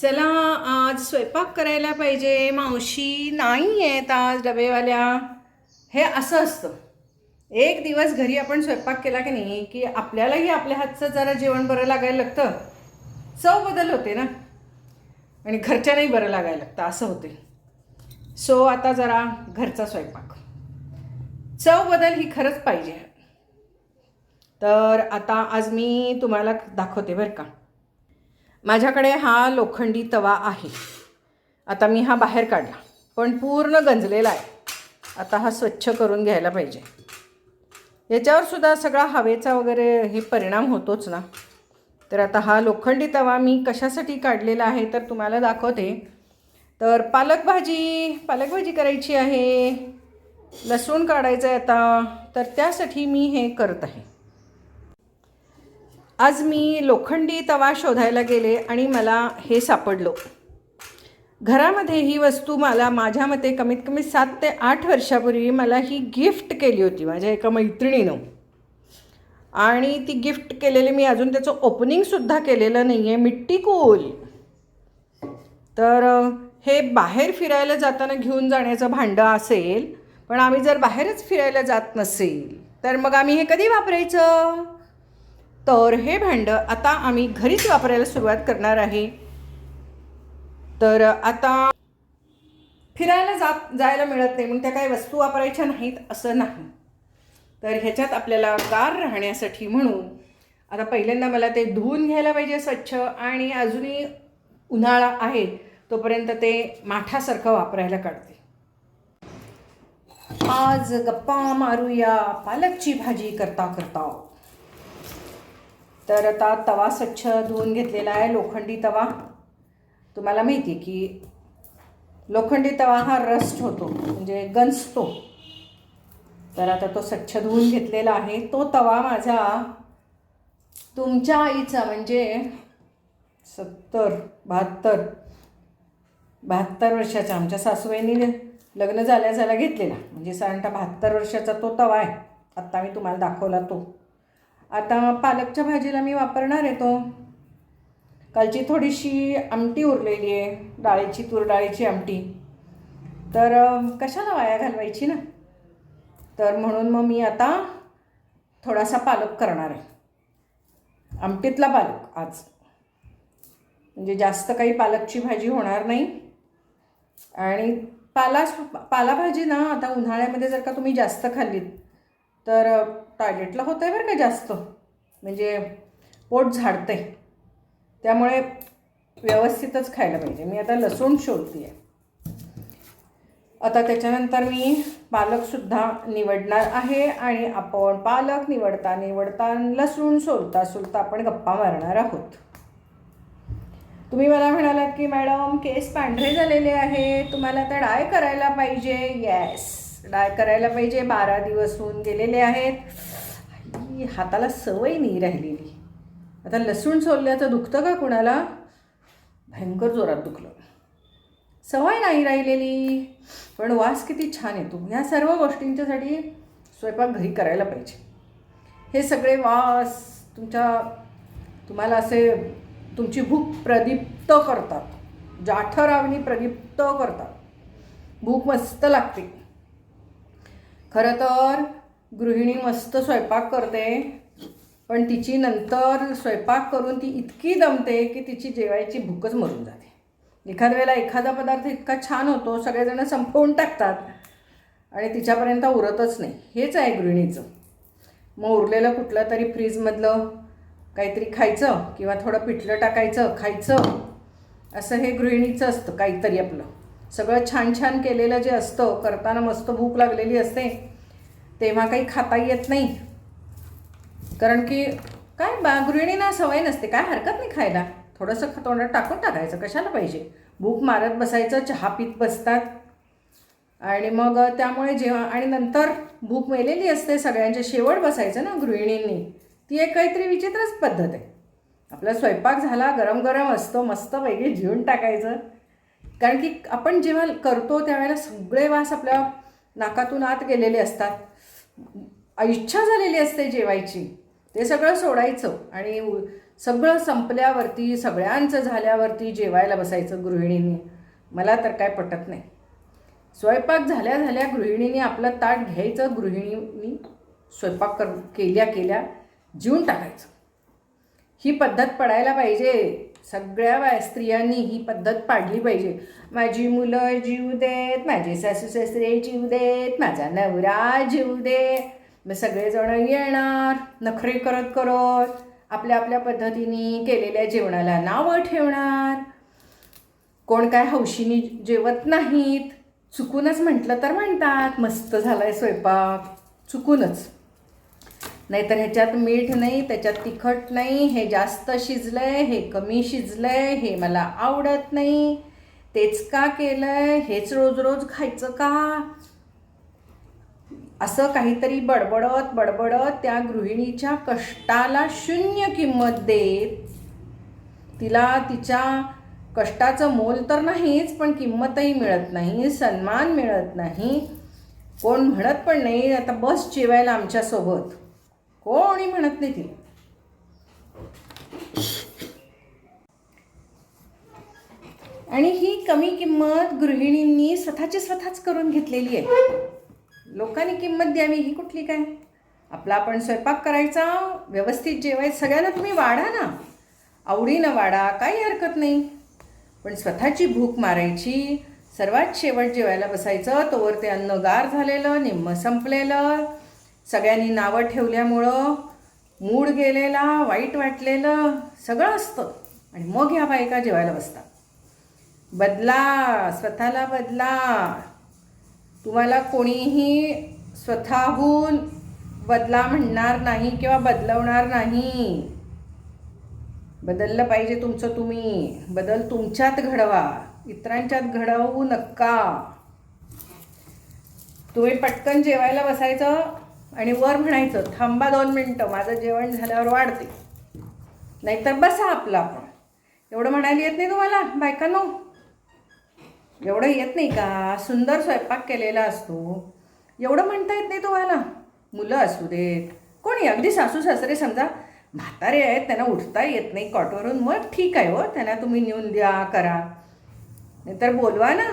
चला आज स्वयंपाक करायला पाहिजे. मावशी नाही आहेत आज डबेवाल्या. हे असं असतं. एक दिवस घरी आपण स्वयंपाक केला की नाही की आपल्यालाही आपल्या हातचं जरा जेवण बरं लागायला लागतं. चव बदल होते ना. आणि घरच्यांनाही बरं लागायला लागतं असं होते. सो आता जरा घरचा स्वयंपाक. चव बदल ही खरंच पाहिजे. तर आता आज मी तुम्हाला दाखवते बरं का. माझ्याकडे हा लोखंडी तवा आहे. आता मी हा बाहेर काढला. पण पूर्ण गंजलेला आहे. आता हा स्वच्छ करून घ्यायला पाहिजे. याच्यावर सुद्धा सगळा हवेचा वगैरे हे परिणाम होतोच ना. तर आता हा लोखंडी तवा मी कशासाठी काढलेला आहे तर तुम्हाला दाखवते. तर पालक भाजी पालक भाजी करायची आहे. लसूण काढायचं आहे आता. तर त्यासाठी मी हे करत आहे. आज मी लोखंडी तवा शोधायला गेले आणि मला हे सापडलो. घरामध्ये ही वस्तू मला माझ्या मते कमीत कमी सात ते आठ वर्षापूर्वी मला ही गिफ्ट केली होती माझ्या एका मैत्रिणीनं. आणि ती गिफ्ट केलेली मी अजून त्याचं ओपनिंगसुद्धा केलेलं नाही आहे मिट्टी कोल. तर हे बाहेर फिरायला जाताना घेऊन जाण्याचं भांडं असेल पण आम्ही जर बाहेरच फिरायला जात नसेल तर मग आम्ही हे कधी वापरायचं? तर हे भांडं आता आम्ही घरीच वापरायला सुरुवात करणार आहे. तर आता फिरायला जात जायला मिळत नाही मग त्या काही वस्तू वापरायच्या नाहीत असं नाही. तर ह्याच्यात आपल्याला गार राहण्यासाठी म्हणून आता पहिल्यांदा मला ते धुवून घ्यायला पाहिजे स्वच्छ आणि अजूनही उन्हाळा आहे तोपर्यंत ते माठासारखं वापरायला काढते. आज गप्पा मारूया पालकची भाजी करता करता तर आता तवा स्वच्छ धुवून घेतलेला आहे लोखंडी तवा. तुम्हाला माहिती आहे की लोखंडी तवा हा रस्ट होतो म्हणजे गंजतो. तर आता तो स्वच्छ धुवून घेतलेला आहे. तो तवा माझा तुमच्या आईचा म्हणजे सत्तर बहात्तर बहात्तर वर्षाचा आमच्या सासूबाईंनी लग्न झाल्या झाल्या घेतलेला. म्हणजे साधारणतः बहात्तर वर्षाचा तो तवा आहे. आत्ता मी तुम्हाला दाखवला तो. आता पालकच्या भाजीला मी वापरणार आहे तो. कालची थोडीशी आमटी उरलेली आहे डाळीची तूर डाळीची आमटी. तर कशाला वाया घालवायची ना? तर म्हणून मग मी आता थोडासा पालक करणार आहे. आमटीतला पालक आज. म्हणजे जास्त काही पालकची भाजी होणार नाही. आणि पाला पालाभाजी ना आता उन्हाळ्यामध्ये जर का तुम्ही जास्त खाल्लीत तर टॉयलेटला होतं आहे बरं का जास्त. म्हणजे पोट झाडतं आहे त्यामुळे व्यवस्थितच खायला पाहिजे. मी आता लसूण शोधते आहे आता त्याच्यानंतर मी पालकसुद्धा निवडणार आहे आणि आपण पालक निवडता निवडता लसूण सोलता सोलता आपण गप्पा मारणार आहोत. तुम्ही मला म्हणालात की मॅडम केस पांढरे झालेले आहे तुम्हाला आता डाय करायला पाहिजे. येस डाय करायला पाहिजे. बारा दिवस होऊन गेलेले आहेत. ही हाताला सवय नाही राहिलेली. आता लसूण सोलल्याचं दुखतं का कुणाला? भयंकर जोरात दुखलं. सवय नाही राहिलेली. पण वास किती छान येतो. ह्या सर्व गोष्टींच्यासाठी स्वयंपाक घरी करायला पाहिजे. हे सगळे वास तुमच्या तुम्हाला असे तुमची भूक प्रदीप्त करतात. जाठरावणी प्रदीप्त करतात. भूक मस्त लागते. खरं तर गृहिणी मस्त स्वयंपाक करते पण तिची नंतर स्वयंपाक करून ती इतकी दमते की तिची जेवायची भूकच मरून जाते. एखाद्या वेळेला एखादा पदार्थ इतका छान होतो सगळेजण संपवून टाकतात आणि तिच्यापर्यंत उरतच नाही. हेच आहे गृहिणीचं. मग उरलेलं कुठलं तरी फ्रीजमधलं काहीतरी खायचं किंवा थोडं पिठलं टाकायचं खायचं असं हे गृहिणीचं असतं काहीतरी आपलं. सगळं छान छान केलेलं जे असतं करताना मस्त भूक लागलेली असते तेव्हा काही खाता येत नाही. कारण की काय बा गृहिणींना सवय नसते. काय हरकत नाही खायला. थोडंसं ख- तोंडात टाकून टाकायचं. कशाला पाहिजे? भूक मारत बसायचं चहा पीत बसतात. आणि मग त्यामुळे जेव्हा आणि नंतर भूक मेलेली असते सगळ्यांच्या. शेवट बसायचं ना गृहिणींनी. ती एक काहीतरी विचित्रच पद्धत आहे. आपला स्वयंपाक झाला गरम गरम असतो मस्त पैकी जेवून टाकायचं. कारण की आपण जेव्हा करतो त्यावेळेला सगळे वास आपल्या नाकातून आत गेलेले असतात. इच्छा झालेली असते जेवायची. ते सगळं सोडायचं आणि सगळं संपल्यावरती सगळ्यांचं झाल्यावरती जेवायला बसायचं गृहिणींनी. मला तर काय पटत नाही. स्वयंपाक झाल्या झाल्या गृहिणीने आपलं ताट घ्यायचं गृहिणींनी स्वयंपाक कर केल्या केल्या जीवन टाकायचं. ही पद्धत पडायला पाहिजे. सगळ्या बाय स्त्रियांनी ही पद्धत पाडली पाहिजे. माझी मुलं जीव देत माझे सासू सासरे जीव देत माझा नवरा जीव दे मग सगळेजण येणार नखरे करत करत आपल्या आपल्या पद्धतीने केलेल्या जेवणाला नावं ठेवणार. कोण काय हौशीनी जेवत नाहीत चुकूनच म्हटलं तर म्हणतात मस्त झालाय स्वयंपाक. चुकूनच. नाहीतर ह्याच्यात मीठ नाही त्याच्यात तिखट नाही हे जास्त शिजलंय हे कमी शिजलंय हे मला आवडत नाही. तेच का केलंय? हेच रोज रोज खायचं का? असं काहीतरी बडबडत बडबडत त्या गृहिणीच्या कष्टाला शून्य किंमत देत. तिला तिच्या कष्टाचं मोल तर नाहीच पण किंमतही मिळत नाही सन्मान मिळत नाही. कोण म्हणत पण नाही आता बस जेवायला आमच्यासोबत. कोणी म्हणत नाही तिला. आणि ही कमी किंमत गृहिणींनी स्वतःची स्वतःच करून घेतलेली आहे. लोकांनी किंमत द्यावी ही कुठली काय? आपला आपण स्वयंपाक करायचा व्यवस्थित जेवायचं सगळ्यांना तुम्ही वाढा ना. आवडीनं वाढा काही हरकत नाही. पण स्वतःची भूक मारायची सर्वात शेवट जेवायला बसायचं तोवर ते अन्न गार झालेलं निम्म संपलेलं सगळ्यांनी नावं ठेवल्यामुळं मूड गेलेला वाईट वाटलेलं सगळं असतं. आणि मग ह्या बायका जेवायला बसतात. बदला स्वतःला बदला. तुम्हाला कोणीही स्वतःहून बदला म्हणणार नाही किंवा बदलवणार नाही. बदललं पाहिजे तुमचं तुम्ही. बदल तुमच्यात घडवा. इतरांच्यात घडवू नका. तुम्ही पटकन जेवायला बसायचं आणि वर म्हणायचं थांबा दोन मिनटं माझं जेवण झाल्यावर वाढते. नाहीतर बसा आपला आपण एवढं म्हणायला येत नाही तुम्हाला बायकांनो? एवढं येत नाही का? सुंदर स्वयंपाक केलेला असतो. एवढं म्हणता येत नाही तुम्हाला. मुलं असू देत. कोणी? अगदी सासू सासरे समजा. म्हातारे आहेत त्यांना उठता येत नाही कॉटवरून. मग ठीक आहे हो त्यांना तुम्ही नेऊन द्या करा. नाहीतर बोलवा ना.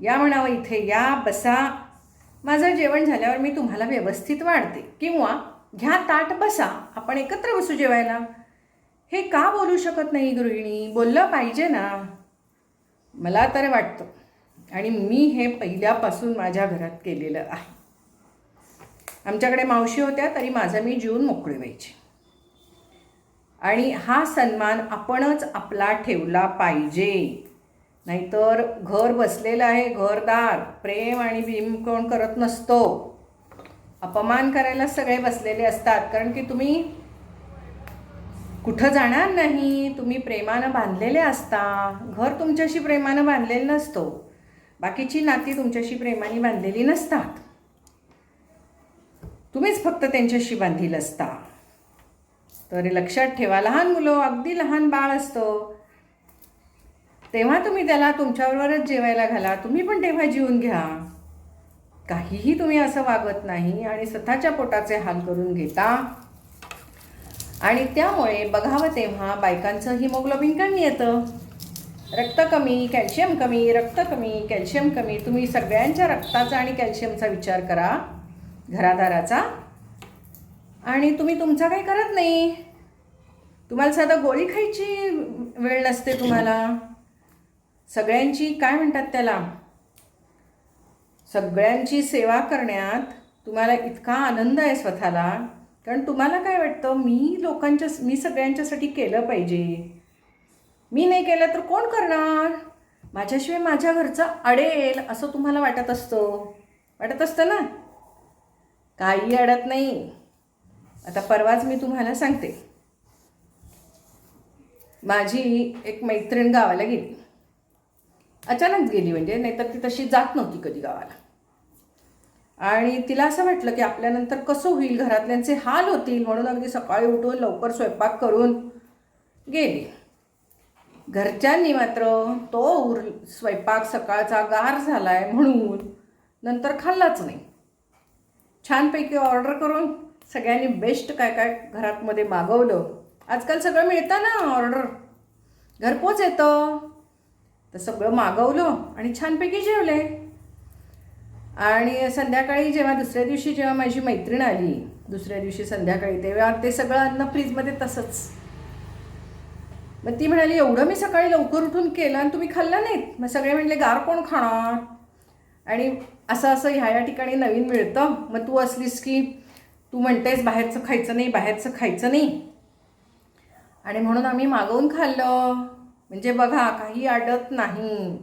या म्हणावं इथे या बसा. माझं जेवण झाल्यावर मी तुम्हाला व्यवस्थित वाढते. किंवा घ्या ताट बसा आपण एकत्र बसू जेवायला. हे का बोलू शकत नाही गृहिणी? बोललं पाहिजे ना. मला तर वाटतं. आणि मी हे पहिल्यापासून माझ्या घरात केलेलं आहे. आमच्याकडे मावशी होत्या तरी माझं मी जीवन मोकळी व्हायची आणि हा सन्मान आपणच आपला ठेवला पाहिजे. नाहीतर घर बसलेलं आहे घरदार प्रेम आणि भीम कोण करत नसतो. अपमान करायला सगळे बसलेले असतात कारण की तुम्ही कुठं जाणार नाही तुम्ही प्रेमानं बांधलेले असता. घर तुमच्याशी प्रेमानं बांधलेलं नसतो. बाकीची नाती तुमच्याशी प्रेमाने बांधलेली नसतात. तुम्हीच फक्त त्यांच्याशी बांधील असता. तर लक्षात ठेवा लहान मुलं अगदी लहान बाळ असतं. तेव्हा तुम्ही त्याला तुमच्याबरोबरच जेवायला घाला. तुम्ही पण तेव्हा जीवन घ्या. काहीही तुम्ही असं वागत नाही आणि स्वतःच्या पोटाचे हाल करून घेता. आणि त्यामुळे बघावं तेव्हा बायकांचं हिमोग्लोबिन कमी येतं. रक्त कमी कॅल्शियम कमी रक्त कमी कॅल्शियम कमी. तुम्ही सगळ्यांच्या रक्ताचा आणि कॅल्शियमचा विचार करा. घरादाराचा. आणि तुम्ही तुमचा काही करत नाही. तुम्हाला साधं गोळी खायची वेळ नसते तुम्हाला. सगळ्यांची काय म्हणतात त्याला? सगळ्यांची सेवा करण्यात तुम्हाला इतका आनंद आहे स्वतःला. कारण तुम्हाला काय वाटतं? मी लोकांच्या मी सगळ्यांच्यासाठी केलं पाहिजे. मी नाही केलं तर कोण करणार? माझ्याशिवाय माझ्या घरचं अडेल असं तुम्हाला वाटत असतं. वाटत असतं ना? काही अडत नाही. आता परवाच मी तुम्हाला सांगते. माझी एक मैत्रीण गावाला गेली. अचानक गेली म्हणजे नाहीतर ती तशी जात नव्हती कधी गावाला. आणि तिला असं वाटलं की आपल्यानंतर कसं होईल घरातल्यांचे हाल होतील म्हणून अगदी सकाळी उठून लवकर स्वयंपाक करून गेली. घरच्यांनी मात्र तो उर स्वयंपाक सकाळचा गार झाला आहे म्हणून नंतर खाल्लाच नाही. छानपैकी ऑर्डर करून सगळ्यांनी बेस्ट काय काय घरातमध्ये मागवलं. आजकाल सगळं मिळतं ना ऑर्डर घरपोच येतं. तर सगळं मागवलं आणि छानपैकी जेवले. आणि संध्याकाळी जेव्हा दुसऱ्या दिवशी जेव्हा माझी मैत्रीण आली दुसऱ्या दिवशी संध्याकाळी तेव्हा ते सगळं अन्न फ्रीजमध्ये तसंच. मग ती म्हणाली एवढं मी सकाळी लवकर उठून केलं आणि तुम्ही खाल्लं नाहीत? मग सगळे म्हणले गार कोण खाणार? आणि असं असं ह्या या ठिकाणी नवीन मिळतं. मग तू असलीस की तू म्हणतेस बाहेरचं खायचं नाही बाहेरचं खायचं नाही. आणि म्हणून आम्ही मागवून खाल्लं. म्हणजे बघा काही अडत नाही.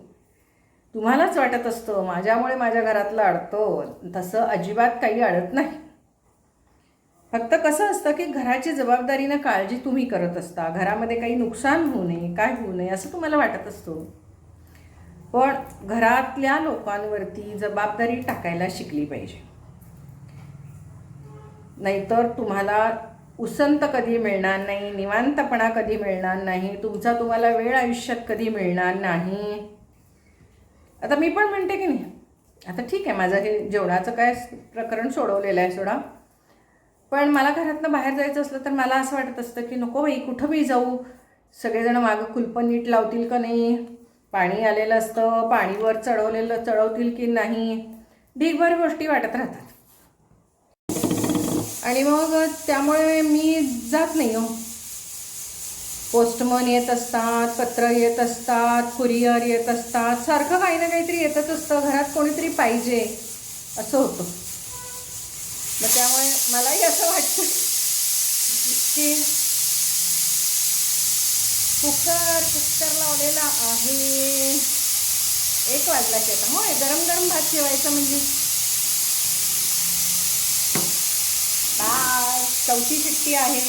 तुम्हालाच वाटत असतं माझ्यामुळे माझ्या घरातलं अडतं. तसं अजिबात काही अडत नाही. फक्त कसं असतं की घराची जबाबदारीनं काळजी तुम्ही करत असता. घरामध्ये काही नुकसान होऊ नये काय होऊ नये असं तुम्हाला वाटत असतं. पण घरातल्या लोकांवरती जबाबदारी टाकायला शिकली पाहिजे. नाहीतर तुम्हाला उसंत कधी मिळणार नाही निवांतपणा कधी मिळणार नाही तुमचा तुम्हाला वेळ आयुष्यात कधी मिळणार नाही. आता मी पण म्हणते की नाही आता ठीक आहे माझं हे जेवणाचं काय प्रकरण सोडवलेलं आहे सोडा. पण मला घरातनं बाहेर जायचं असलं तर मला असं वाटत असतं की नको बाई कुठं मी जाऊ? सगळेजण मागं कुलपं नीट लावतील का नाही? पाणी आलेलं असतं पाणीवर चढवलेलं चढवतील की नाही? ढीगभर गोष्टी वाटत राहतात. आणि मग त्यामुळे मी जात नाही हो. पोस्टमन येत असतात पत्र येत असतात कुरिअर येत असतात सारखं काही ना काहीतरी येतच असतं घरात कोणीतरी पाहिजे असं होतं. मग त्यामुळे मलाही असं वाटतं की कुकर कुकर लावलेला आहे. एक वाजला की आता. होय गरम गरम भात ठेवायचं म्हणजे बस चौथी शिट्टी आहे.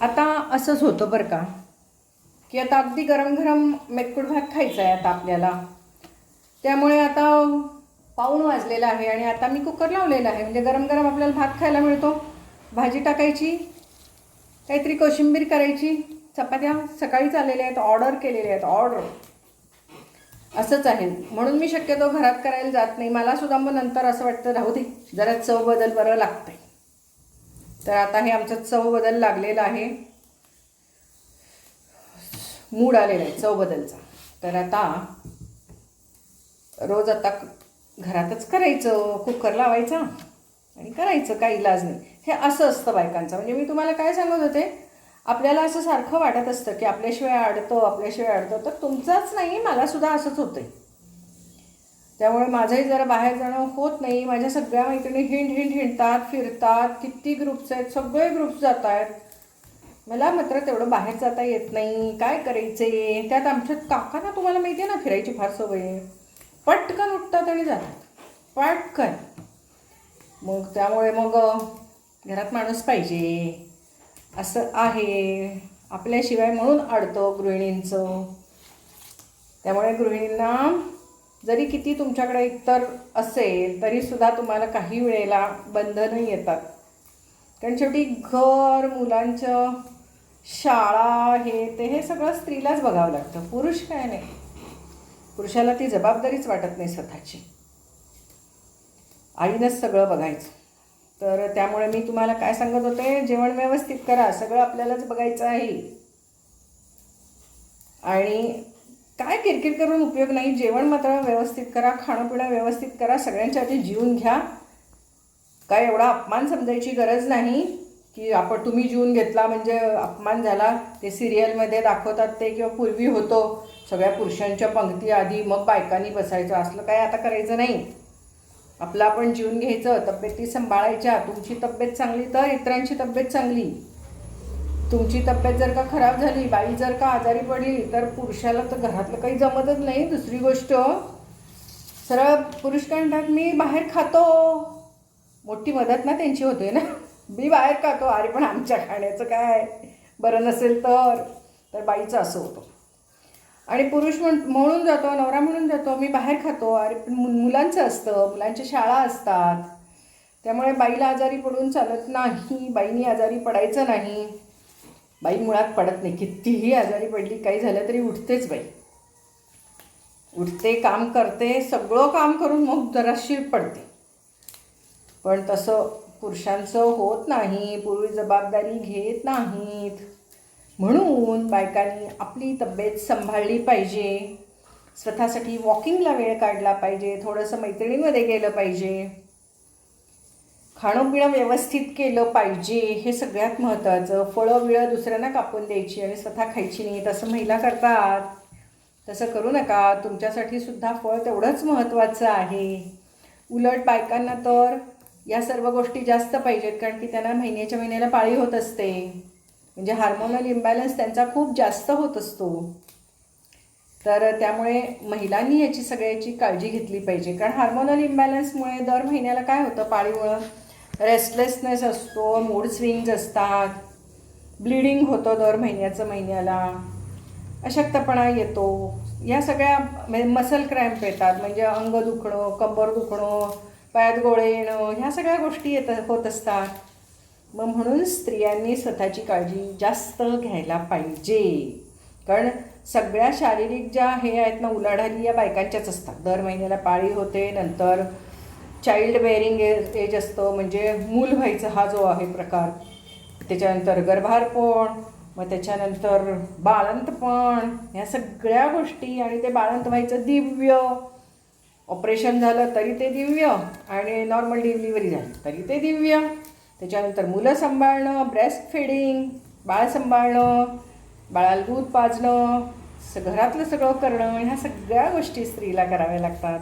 आता असंच होतं बरं का की आता अगदी गरम गरम मेतकुड भात खायचा आहे आता आपल्याला. त्यामुळे आता पाऊण वाजलेला आहे आणि आता मी कुकर लावलेला आहे. म्हणजे गरम गरम आपल्याला भात खायला मिळतो. भाजी टाकायची काहीतरी कोशिंबीर करायची चपात्या सकाळीच आलेल्या आहेत ऑर्डर केलेल्या आहेत ऑर्डर असंच आहे. म्हणून मी शक्यतो घरात करायला जात नाही. मला सुद्धा मग नंतर असं वाटतं राहू दे जरा चव बदल बरं लागतंय. तर आता हे आमचं चव बदल लागलेला आहे. मूड आलेला आहे चव बदलचा. तर आता रोज आता घरातच करायचं कुकर लावायचा आणि करायचं काही इलाज नाही. हे असं असतं बायकांचं. म्हणजे मी तुम्हाला काय सांगत होते आपल्याला असं सारखं वाटत असतं की आपल्याशिवाय अडतो आपल्याशिवाय अडतो तर तुमचाच नाही मलासुद्धा असंच होतं आहे त्यामुळे माझंही जरा बाहेर जाणं होत नाही. माझ्या सगळ्या मैत्रिणी हिंड हिंड हिंडतात फिरतात. किती ग्रुप्स आहेत? सगळे ग्रुप्स जात आहेत. मला मात्र तेवढं बाहेर जाता येत नाही. काय करायचे? त्यात आमच्या काकांना तुम्हाला माहिती आहे ना फिरायची फार सवय आहे. पटकन उठतात आणि जातात. पटकन. मग त्यामुळे मग घरात माणूस पाहिजे. असं आहे. आपल्याशिवाय म्हणून अडतो गृहिणींचं. त्यामुळे गृहिणींना जरी किती तुमच्याकडे एकतर असेल तरीसुद्धा तुम्हाला काही वेळेला बंधनं येतात. कारण शेवटी घर मुलांचं शाळा हे ते हे सगळं स्त्रीलाच बघावं लागतं. पुरुष काय नाही. पुरुषाला ती जबाबदारीच वाटत नाही स्वतःची. आईनंच सगळं बघायचं. तर त्यामुळे मी तुम्हाला काय सांगत होते जेवण व्यवस्थित करा सगळं आपल्यालाच बघायचं आहे. आणि काय किरकिर करून उपयोग नाही जेवण मात्र व्यवस्थित करा खाणं पिणं व्यवस्थित करा सगळ्यांच्या आधी जीवन घ्या. काय एवढा अपमान समजायची गरज नाही की आपण तुम्ही जीवन घेतला म्हणजे अपमान झाला ते सिरियलमध्ये दाखवतात ते किंवा पूर्वी होतो. सगळ्या पुरुषांच्या पंक्ती आधी मग बायकांनी बसायचं असलं काय आता करायचं नाही. आपलं आपण जीवन घ्यायचं तब्येती सांभाळायच्या तुमची तब्येत चांगली तर इतरांची तब्येत चांगली. तुमची तब्येत जर का खराब झाली बाई जर का आजारी पडली तर पुरुषाला तर घरातलं काही जमतच नाही. दुसरी गोष्ट सरळ पुरुष काय म्हणतात मी बाहेर खातो. मोठी मदत ना त्यांची होते ना? मी बाहेर खातो. अरे पण आमच्या खाण्याचं काय? बरं नसेल तर. तर बाईचं असं होतं. आणि पुरुष म्हण म्हणून जातो नवरा म्हणून जातो मी बाहेर खातो अरे मुलांचं असतं मुलांच्या शाळा असतात. त्यामुळे बाईला आजारी पडून चालत नाही बाईनी आजारी पडायचं नाही. बाई मुळात पडत नाही कितीही आजारी पडली काही झालं तरी उठतेच बाई. उठते काम करते सगळं काम करून मग जराशी पडते. पण तसं पुरुषांचं होत नाही पूर्वी जबाबदारी घेत नाहीत. म्हणून बायकांनी आपली तब्येत सांभाळली पाहिजे. स्वतःसाठी वॉकिंगला वेळ काढला पाहिजे. थोडंसं मैत्रिणींमध्ये गेलं पाहिजे. खाणं पिणं व्यवस्थित केलं पाहिजे. हे सगळ्यात महत्त्वाचं. फळं बिळं दुसऱ्यांना कापून द्यायची आणि स्वतः खायची नाही तसं महिला करतात. तसं करू नका. तुमच्यासाठी सुद्धा फळ तेवढंच महत्त्वाचं आहे. उलट बायकांना तर या सर्व गोष्टी जास्त पाहिजेत कारण की त्यांना महिन्याच्या महिन्याला पाळी होत असते. म्हणजे हार्मोनल इम्बॅलन्स त्यांचा खूप जास्त होत असतो. तर त्यामुळे महिलांनी याची सगळ्याची काळजी घेतली पाहिजे. कारण हार्मोनल इम्बॅलन्समुळे दर महिन्याला काय होतं? पाळीमुळं रेस्टलेसनेस असतो मूड स्विंग्ज असतात ब्लिडिंग होतं दर महिन्याचं महिन्याला. अशक्तपणा येतो. या सगळ्या म्हणजे मसल क्रॅम्प येतात. म्हणजे अंग दुखणं कंबर दुखणं पायात गोळे येणं ह्या सगळ्या गोष्टी येत होत असतात. मग म्हणून स्त्रियांनी स्वतःची काळजी जास्त घ्यायला पाहिजे. कारण सगळ्या शारीरिक ज्या हे आहेत ना उलाढाली या बायकांच्याच असतात. दर महिन्याला पाळी होते नंतर चाइल्ड बेअरिंग एज एज असतं म्हणजे मूल व्हायचं हा जो आहे प्रकार. त्याच्यानंतर गर्भारपण मग त्याच्यानंतर बाळंतपण ह्या सगळ्या गोष्टी आणि ते बाळंत व्हायचं दिव्य. ऑपरेशन झालं तरी ते दिव्य आणि नॉर्मल डिलिव्हरी झाली तरी ते दिव्य. त्याच्यानंतर मुलं सांभाळणं ब्रेस्ट फिडिंग बाळ सांभाळणं बाळाला दूध पाजणं स घरातलं सगळं करणं ह्या सगळ्या गोष्टी स्त्रीला कराव्या लागतात.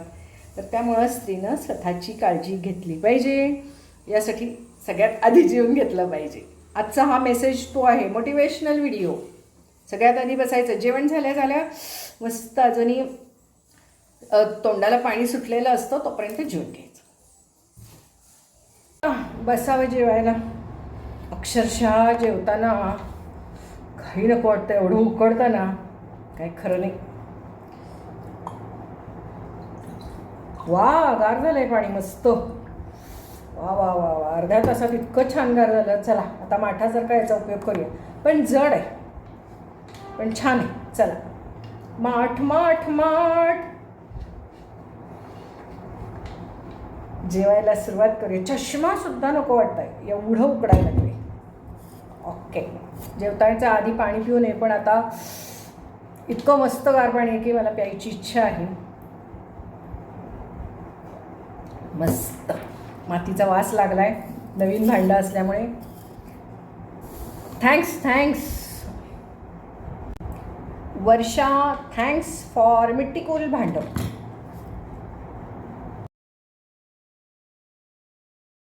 तर त्यामुळं स्त्रीनं स्वतःची काळजी घेतली पाहिजे. यासाठी सगळ्यात आधी जेवून घेतलं पाहिजे. आजचा हा मेसेज तो आहे मोटिवेशनल व्हिडिओ सगळ्यात आधी बसायचं. जेवण झाल्या झाल्या मस्त अजूनही तोंडाला पाणी सुटलेलं असतं तोपर्यंत जेवण घ्यायचं. बसावं जेवायला. अक्षरशः जेवताना काही नको वाटतं एवढं उकडताना काही खरं नाही. वा गार झालंय पाणी मस्त. वा वा वा वा अर्ध्या तासात इतकं छान गार झालं. चला आता माठासारखा याचा उपयोग करूया. पण जड आहे. पण छान आहे. चला. माठ माठ माठ. जेवायला सुरुवात करूया. चष्मासुद्धा नको वाटतंय. एवढं उकडायला लागले. ओके. जेवताच्या आधी पाणी पिऊ नये पण आता इतकं मस्त गार पाणी आहे की मला प्यायची इच्छा आहे. मस्त. मातीचा वास लागलाय. नवीन भांडं असल्यामुळे. Thanks thanks Varsha thanks for Mitticool भांडं.